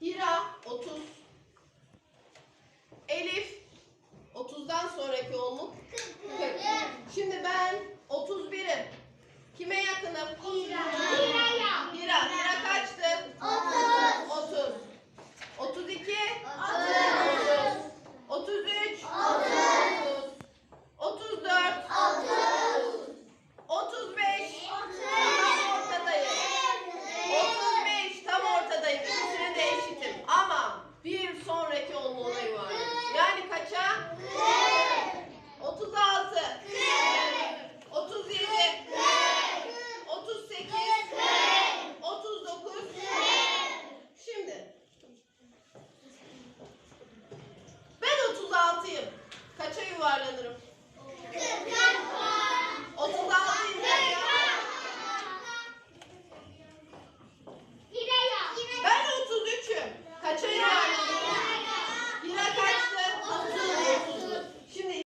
Hira 30. Elif 30'dan sonraki onluk